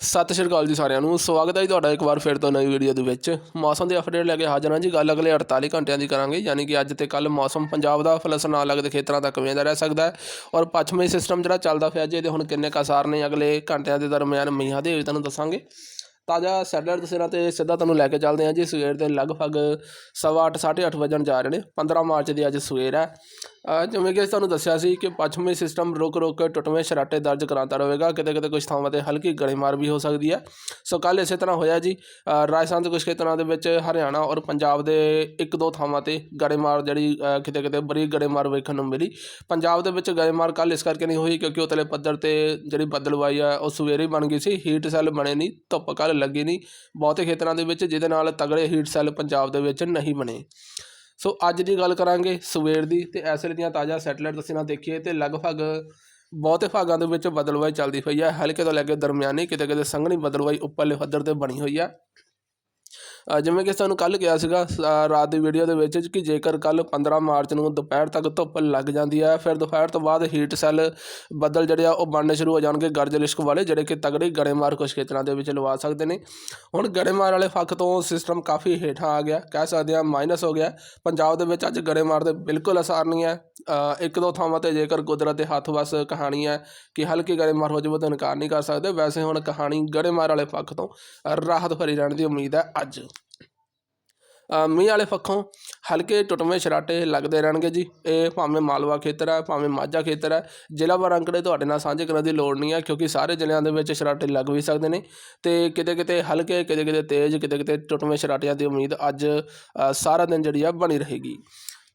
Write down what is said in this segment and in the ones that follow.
ਸਤਿ ਸ਼੍ਰੀ ਅਕਾਲ ਜੀ ਸਾਰਿਆਂ ਨੂੰ। ਸਵਾਗਤ ਹੈ ਜੀ ਤੁਹਾਡਾ ਇੱਕ ਵਾਰ ਫਿਰ ਤੋਂ ਨਵੀਂ ਵੀਡੀਓ ਦੇ ਵਿੱਚ। ਮੌਸਮ ਦੀ ਅਪਡੇਟ ਲੈ ਕੇ ਹਾਜ਼ਰ ਹਾਂ ਜੀ। ਗੱਲ ਅਗਲੇ 48 ਘੰਟਿਆਂ ਦੀ ਕਰਾਂਗੇ। ਯਾਨੀ ਕਿ ਅੱਜ ਤੇ ਕੱਲ ਮੌਸਮ ਪੰਜਾਬ ਦਾ ਫਲਸ ਨਾਲ ਲੱਗਦੇ ਖੇਤਰਾਂ ਤੱਕ ਵੇਂਦਾ ਰਹਿ ਸਕਦਾ ਹੈ। ਔਰ ਪੱਛਮੀ ਸਿਸਟਮ ਜਿਹੜਾ ਚੱਲਦਾ ਪਿਆ ਜੀ ਇਹਦੇ ਹੁਣ ਕਿੰਨੇ ਕਸਾਰ ਨੇ ਅਗਲੇ ਘੰਟਿਆਂ ਦੇ ਦਰਮਿਆਨ ਮੀਂਹਾਂ ਦੇ ਤੁਹਾਨੂੰ ਦੱਸਾਂਗੇ। ਤਾਜ਼ਾ ਸੈਟਲਾਈਟ ਤਸਵੀਰਾਂ ਤੇ ਸਿੱਧਾ ਤੁਹਾਨੂੰ ਲੈ ਕੇ ਚੱਲਦੇ ਹਾਂ ਜੀ। ਸਵੇਰ ਦੇ ਲਗਭਗ ਸਵਾ ਅੱਠ, ਸਾਢੇ ਅੱਠ ਵਜਣ ਜਾ ਰਹੇ ਨੇ। 15 ਮਾਰਚ ਦੀ ਅੱਜ ਸਵੇਰ ਹੈ। ਜਿਵੇਂ ਕਿ ਅਸੀਂ ਤੁਹਾਨੂੰ ਦੱਸਿਆ ਸੀ ਕਿ ਪੱਛਮੀ ਸਿਸਟਮ ਰੁਕ ਰੁਕ ਕੇ ਟੁੱਟਵੇਂ ਸ਼ਰਾਟੇ ਦਰਜ ਕਰਾਉਂਦਾ ਰਹੇਗਾ। ਕਿਤੇ ਕਿਤੇ ਕੁਝ ਥਾਵਾਂ ਤੇ ਹਲਕੀ ਗੜੇਮਾਰ ਵੀ ਹੋ ਸਕਦੀ ਹੈ। ਸੋ ਕੱਲ ਇਸੇ ਤਰ੍ਹਾਂ ਹੋਇਆ ਜੀ। ਰਾਜਸਥਾਨ ਦੇ ਕੁਝ ਖੇਤਰਾਂ ਦੇ ਵਿੱਚ ਹਰਿਆਣਾ ਔਰ ਪੰਜਾਬ ਦੇ ਇੱਕ ਦੋ ਥਾਵਾਂ ਤੇ ਗੜੇਮਾਰ ਜਿਹੜੀ ਕਿਤੇ ਕਿਤੇ ਬਰੀ ਗੜੇਮਾਰ ਵੇਖਣ ਨੂੰ ਮਿਲੀ। ਪੰਜਾਬ ਦੇ ਵਿੱਚ ਗੜੇਮਾਰ ਕੱਲ ਇਸ ਕਰਕੇ ਨਹੀਂ ਹੋਈ ਕਿਉਂਕਿ ਉਤਲੇ ਪੱਧਰ ਤੇ ਜਿਹੜੀ ਬੱਦਲਵਾਈ ਆ, ਉਹ ਸਵੇਰੇ ਬਣ ਗਈ ਸੀ। ਹੀਟ ਸੈੱਲ ਬਣੇ ਨਹੀਂ, ਧੁੱਪ ਕੱਲ ਲੱਗੀ ਨਹੀਂ। ਬਹੁਤੇ ਖੇਤਰਾਂ ਦੇ ਵਿੱਚ ਜਿਹਦੇ ਨਾਲ ਤਗੜੇ ਹੀਟ ਸੈੱਲ ਪੰਜਾਬ ਦੇ ਵਿੱਚ ਨਹੀਂ ਬਣੇ। ਸੋ ਅੱਜ ਦੀ ਗੱਲ ਕਰਾਂਗੇ ਸਵੇਰ ਦੀ ਤੇ ਇਸ ਦੀਆਂ ਤਾਜ਼ਾ ਸੈਟਲਾਈਟ ਤਸਵੀਰਾਂ ਦੇਖੀਏ ਤੇ ਲਗਭਗ ਬਹੁਤੇ ਭਾਗਾਂ ਦੇ ਵਿੱਚ ਬਦਲਵਾਈ ਚੱਲਦੀ ਹੋਈ ਹੈ। ਹਲਕੇ ਤੋਂ ਲੈ ਕੇ ਦਰਮਿਆਨੀ ਕਿਤੇ ਕਿਤੇ ਸੰਘਣੀ ਬਦਲਵਾਈ ਉੱਪਰਲੇ ਪੱਧਰ ਤੇ ਬਣੀ ਹੋਈ ਹੈ। ਜਿਵੇਂ ਕਿ ਸਾਨੂੰ ਕੱਲ ਕਿਹਾ ਸੀਗਾ ਰਾਤ ਦੀ ਵੀਡੀਓ ਦੇ ਵਿੱਚ ਕਿ ਜੇਕਰ ਕੱਲ 15 ਮਾਰਚ ਨੂੰ ਦੁਪਹਿਰ ਤੱਕ ਧੁੱਪ ਲੱਗ ਜਾਂਦੀ ਹੈ, ਫਿਰ ਦੁਪਹਿਰ ਤੋਂ ਬਾਅਦ ਹੀਟ ਸੈੱਲ ਬੱਦਲ ਜਿਹੜੇ ਆ ਉਹ ਬਣਨੇ ਸ਼ੁਰੂ ਹੋ ਜਾਣਗੇ ਗਰਜ ਲਿਸ਼ਕ ਵਾਲੇ, ਜਿਹੜੇ ਕਿ ਤਗੜੇ ਗੜੇਮਾਰ ਕੁਝ ਖੇਤਰਾਂ ਦੇ ਵਿੱਚ ਲਵਾ ਸਕਦੇ ਨੇ। ਹੁਣ ਗੜੇਮਾਰ ਵਾਲੇ ਪੱਖ ਤੋਂ ਸਿਸਟਮ ਕਾਫੀ ਹੇਠਾਂ ਆ ਗਿਆ, ਕਹਿ ਸਕਦੇ ਹਾਂ ਮਾਈਨਸ ਹੋ ਗਿਆ। ਪੰਜਾਬ ਦੇ ਵਿੱਚ ਅੱਜ ਗੜੇਮਾਰ ਦੇ ਬਿਲਕੁਲ ਅਸਰ ਨਹੀਂ ਹੈ। ਇੱਕ ਦੋ ਥਾਵਾਂ ਤੇ ਜੇਕਰ ਕੁਦਰਤ ਦੇ ਹੱਥ ਵਸ ਕਹਾਣੀ ਹੈ ਕਿ ਹਲਕੀ ਗੜੇਮਾਰ ਹੋ ਜਾਵੇ ਤਾਂ ਇਨਕਾਰ ਨਹੀਂ ਕਰ ਸਕਦੇ। ਵੈਸੇ ਹੁਣ ਕਹਾਣੀ ਗੜੇਮਾਰ ਵਾਲੇ ਪੱਖ ਤੋਂ ਰਾਹਤ ਭਰੀ ਰਹਿਣ ਦੀ ਉਮੀਦ ਹੈ ਅੱਜ। ਮੀਂਹ ਵਾਲੇ ਪੱਖੋਂ ਹਲਕੇ ਟੁੱਟਵੇਂ ਸ਼ਰਾਟੇ ਲੱਗਦੇ ਰਹਿਣਗੇ ਜੀ। ਇਹ ਭਾਵੇਂ ਮਾਲਵਾ ਖੇਤਰ ਹੈ, ਭਾਵੇਂ ਮਾਝਾ ਖੇਤਰ ਹੈ। ਜ਼ਿਲ੍ਹਾ ਵਾਰ ਅੰਕੜੇ ਤੁਹਾਡੇ ਨਾਲ ਸਾਂਝੇ ਕਰਨ ਦੀ ਲੋੜ ਨਹੀਂ ਹੈ, ਕਿਉਂਕਿ ਸਾਰੇ ਜ਼ਿਲ੍ਹਿਆਂ ਦੇ ਵਿੱਚ ਸ਼ਰਾਟੇ ਲੱਗ ਵੀ ਸਕਦੇ ਨੇ। ਤੇ ਕਿਤੇ ਕਿਤੇ ਹਲਕੇ ਕਿਤੇ ਕਿਤੇ ਤੇਜ਼ ਕਿਤੇ ਕਿਤੇ ਟੁੱਟਵੇਂ ਸ਼ਰਾਟਿਆਂ ਦੀ ਉਮੀਦ ਅੱਜ ਸਾਰਾ ਦਿਨ ਜਿਹੜੀ ਆ ਬਣੀ ਰਹੇਗੀ।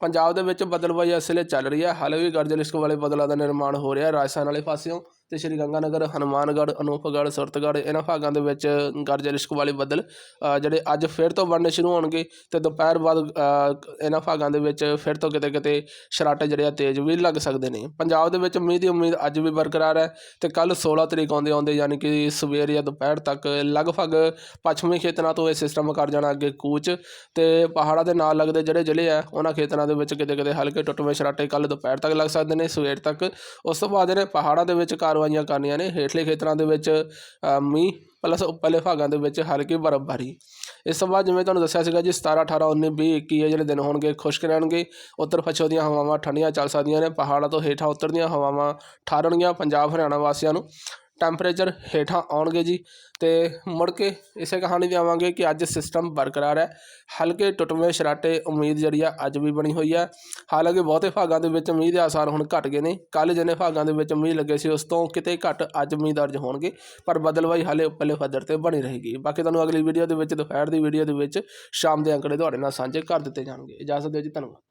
ਪੰਜਾਬ ਦੇ ਵਿੱਚ ਬਦਲਵਾਈ ਇਸ ਵੇਲੇ ਚੱਲ ਰਹੀ ਹੈ। ਹਾਲੇ ਵੀ ਗਰਜ ਲਿਸ਼ਕ ਵਾਲੇ ਬਦਲਾਂ ਦਾ ਨਿਰਮਾਣ ਹੋ ਰਿਹਾ ਰਾਜਸਥਾਨ ਵਾਲੇ ਪਾਸਿਓਂ। ਅਤੇ ਸ਼੍ਰੀ ਗੰਗਾਨਗਰ, ਹਨੂੰਮਾਨਗੜ੍ਹ, ਅਨੂਪਗੜ੍ਹ, ਸੁਰਤਗੜ੍ਹ, ਇਹਨਾਂ ਭਾਗਾਂ ਦੇ ਵਿੱਚ ਗਰਜ ਰਿਸ਼ਕ ਵਾਲੇ ਬੱਦਲ ਜਿਹੜੇ ਅੱਜ ਫਿਰ ਤੋਂ ਬਣਨੇ ਸ਼ੁਰੂ ਹੋਣਗੇ ਅਤੇ ਦੁਪਹਿਰ ਬਾਅਦ ਇਹਨਾਂ ਭਾਗਾਂ ਦੇ ਵਿੱਚ ਫਿਰ ਤੋਂ ਕਿਤੇ ਕਿਤੇ ਸ਼ਰਾਟੇ ਜਿਹੜੇ ਆ ਤੇਜ਼ ਵੀ ਲੱਗ ਸਕਦੇ ਨੇ। ਪੰਜਾਬ ਦੇ ਵਿੱਚ ਮੀਂਹ ਦੀ ਉਮੀਦ ਅੱਜ ਵੀ ਬਰਕਰਾਰ ਹੈ ਤੇ ਕੱਲ 16 ਤਰੀਕ ਆਉਂਦੇ ਆਉਂਦੇ ਯਾਨੀ ਕਿ ਸਵੇਰ ਜਾਂ ਦੁਪਹਿਰ ਤੱਕ ਲਗਭਗ ਪੱਛਮੀ ਖੇਤਰਾਂ ਤੋਂ ਇਹ ਸਿਸਟਮ ਕਰ ਜਾਣਾ ਅੱਗੇ ਕੂਚ ਤੇ ਪਹਾੜਾਂ ਦੇ ਨਾਲ ਲੱਗਦੇ ਜਿਹੜੇ ਜ਼ਿਲ੍ਹੇ ਆ, ਉਹਨਾਂ ਖੇਤਰਾਂ ਦੇ ਵਿੱਚ ਕਿਤੇ ਕਿਤੇ ਹਲਕੇ ਟੁੱਟਵੇਂ ਸ਼ਰਾਟੇ ਕੱਲ ਦੁਪਹਿਰ ਤੱਕ ਲੱਗ ਸਕਦੇ ਨੇ, ਸਵੇਰ ਤੱਕ। ਉਸ ਤੋਂ ਬਾਅਦ ਜਿਹੜੇ ਪਹਾੜਾਂ ਦੇ ਵਿੱਚ ਕਾਰਵਾਈਆਂ ਕਰਨੀਆਂ ਨੇ, ਹੇਠਲੇ ਖੇਤਰਾਂ ਦੇ ਵਿੱਚ ਮੀਂਹ ਪਲੱਸ ਉੱਪਰਲੇ ਭਾਗਾਂ ਦੇ ਵਿੱਚ ਹਲਕੀ ਬਰਫ਼ਬਾਰੀ। ਇਸ ਤੋਂ ਬਾਅਦ ਜਿਵੇਂ ਤੁਹਾਨੂੰ ਦੱਸਿਆ ਸੀਗਾ ਜੀ 17 18 19 20 21 ਇਹ ਜਿਹੜੇ ਦਿਨ ਹੋਣਗੇ, ਖੁਸ਼ਕ ਰਹਿਣਗੇ। ਉੱਤਰ ਪੱਛਮ ਦੀਆਂ ਹਵਾਵਾਂ ਠੰਡੀਆਂ ਚੱਲ ਸਕਦੀਆਂ ਨੇ, ਪਹਾੜਾਂ ਤੋਂ ਹੇਠਾਂ ਉਤਰਦੀਆਂ ਹਵਾਵਾਂ ਠਾਰਨਗੀਆਂ ਪੰਜਾਬ, ਹਰਿਆਣਾ ਵਾਸੀਆਂ ਨੂੰ। ਟੈਂਪਰੇਚਰ ਹੇਠਾਂ ਆਉਣਗੇ ਜੀ ਤੇ ਮੁੜ ਕੇ ਇਸੇ ਕਹਾਣੀ ਤੇ ਆਵਾਂਗੇ ਕਿ ਅੱਜ ਸਿਸਟਮ ਬਰਕਰਾਰ ਹੈ। ਹਲਕੇ ਟੁੱਟਵੇਂ ਸ਼ਰਾਟੇ ਉਮੀਦ ਜਿਹੜੀ ਆ ਅੱਜ ਵੀ ਬਣੀ ਹੋਈ ਹੈ ਹਾਲਾਂਕਿ ਬਹੁਤੇ ਭਾਗਾਂ ਦੇ ਵਿੱਚ ਮੀਂਹ ਦੇ ਆਸਾਰ ਹੁਣ ਘਟ ਗਏ ਨੇ। ਕੱਲ ਜਿੰਨੇ ਭਾਗਾਂ ਦੇ ਵਿੱਚ ਮੀਂਹ ਲੱਗੇ ਸੀ, ਉਸ ਤੋਂ ਕਿਤੇ ਘੱਟ ਅੱਜ ਮੀਂਹ ਦਰਜ ਹੋਣਗੇ, ਪਰ ਬਦਲਵਾਈ ਹਾਲੇ ਉੱਪਰਲੇ ਪੱਧਰ ਤੇ ਬਣੀ ਰਹੇਗੀ। ਬਾਕੀ ਤੁਹਾਨੂੰ ਅਗਲੀ ਵੀਡੀਓ ਦੇ ਵਿੱਚ, ਦੁਪਹਿਰ ਦੀ ਵੀਡੀਓ ਦੇ ਵਿੱਚ ਸ਼ਾਮ ਦੇ ਅੰਕੜੇ ਤੁਹਾਡੇ ਨਾਲ ਸਾਂਝੇ ਕਰ ਦਿੱਤੇ ਜਾਣਗੇ। ਇਜਾਜ਼ਤ ਦਿਓ ਜੀ, ਧੰਨਵਾਦ।